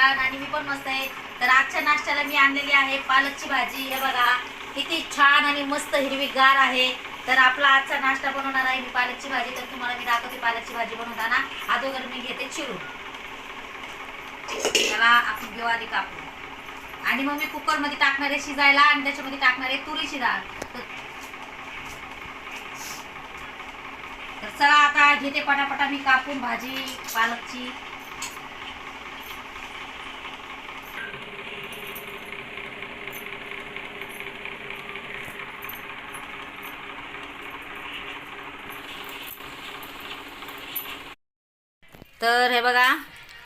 आहात आणि मी पण मस्त आहे. तर आजच्या नाश्त्याला मी आणलेली आहे पालकची भाजी. हे बघा किती छान आणि मस्त हिरवीगार आहे. तर आपला आजचा नाश्ता बनवणार आहे मी पालकची भाजी. तर तुम्हाला मी दाखवते पालकची भाजी बनवताना. अगोदर मी घेते चिरून. त्याला आपण घेऊ कापू आणि मग मी कुकरमध्ये टाकणार आहे शिजायला आणि त्याच्यामध्ये टाकणार आहे तुरीची डाळ. तर चला आता घेते पटापटा मी कापून भाजी पालकची. तर हे बघा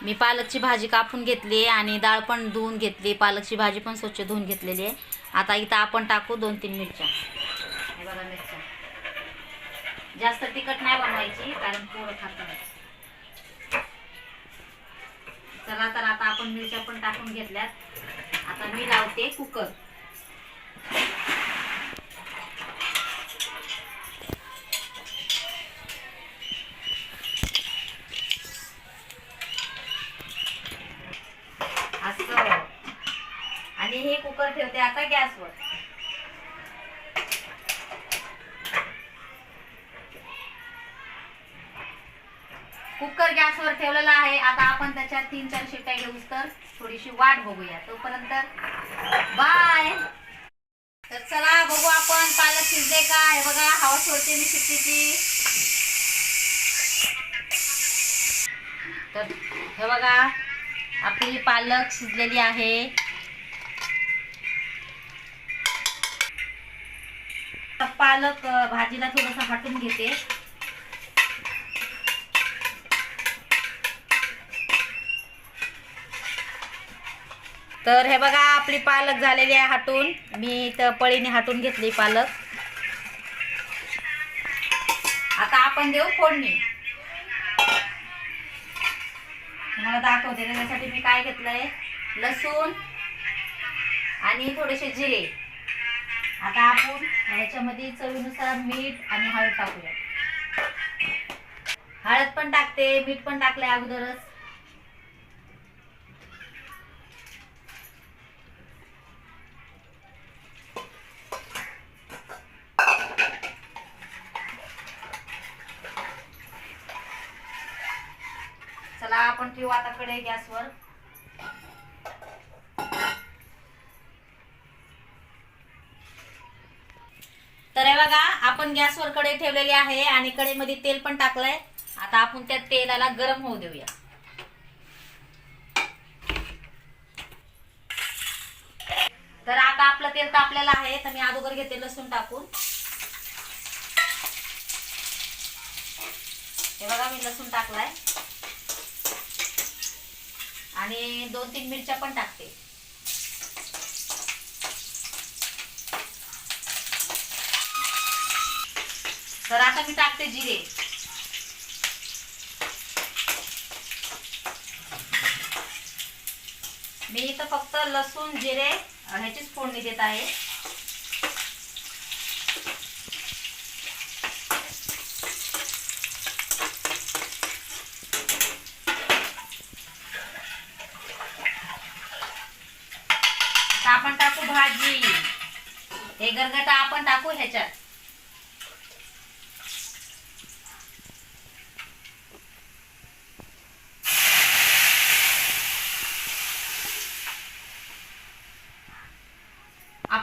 मी पालकची भाजी कापून घेतली आणि डाळ पण धुवून घेतली. पालकची भाजी पण स्वच्छ धुवून घेतलेली आहे. आता इथं आपण टाकू दोन तीन मिरच्या. हे बघा मिरच्या. जास्त तिखट नाही बनवायची कारण पोरं खात चला तर आता आपण मिरच्या पण टाकून घेतल्यात. आता मी लावते कुकर असं आणि हे कुकर ठेवते आता गॅसवर. कुकर गॅसवर ठेवलेला आहे. आता आपण त्याच्यात तीन चार शिट्ट्या घेऊस तर थोडीशी वाट बघूया. तोपर्यंत बाय तर चला बघू आपण पालक शिजले का हे बघा हवा सोडते मी शिट्टीची. तर हे बघा आपली पालक शिजलेली आहे. पालक भाजीला थोडस हटून घेते. तर हे बघा आपली पालक झालेली आहे हटून. मी तर पळीने हटून घेतली पालक. आता आपण देऊ फोडणी. तुम्हाला दाखवते त्याच्यासाठी मी काय घेतलंय? लसूण आणि थोडेसे जिरे. आता आपण ह्याच्यामध्ये चवीनुसार मीठ आणि हळद टाकूया. हळद पण टाकते मीठ पण टाकलंय अगोदरच. चला आपण ठेवू आता कडे गॅसवर. तर हे बघा आपण गॅसवर कढई ठेवलेली आहे आणि कढईमध्ये तेल पण टाकलंय. आता आपण त्या तेलाला गरम होऊ देऊया. तर आता आपलं तेल तापलेलं आहे तर मी अगोदर घेते लसूण टाकून. हे बघा मी लसूण टाकलाय. आणि दोन तीन मिरच्या पण टाकते. तर आता मी टाकते जिरे. मी इथं फक्त लसूण जिरे ह्याचीच फोडणी देत आहे. आपण टाकू भाजी. हे गरगटा आपण टाकू ह्याच्यात.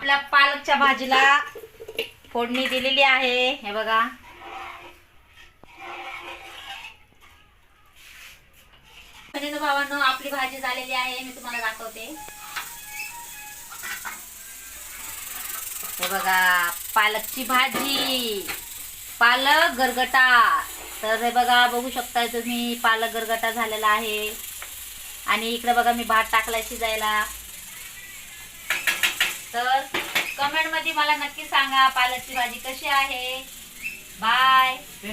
आपल्या पालकच्या भाजीला फोडणी दिलेली आहे. हे बघा. भावांनो आपली भाजी झालेली आहे. मी तुम्हाला दाखवते. हे बघा पालकची भाजी. पालक गरगटा. तर हे बघा बघू शकताय तुम्ही पालक गरगटा झालेला आहे. आणि इकडे बघा मी भात टाकलाय शिजायला. तर कमेंटमध्ये मला नक्की सांगा पालकची भाजी कशी आहे? बाय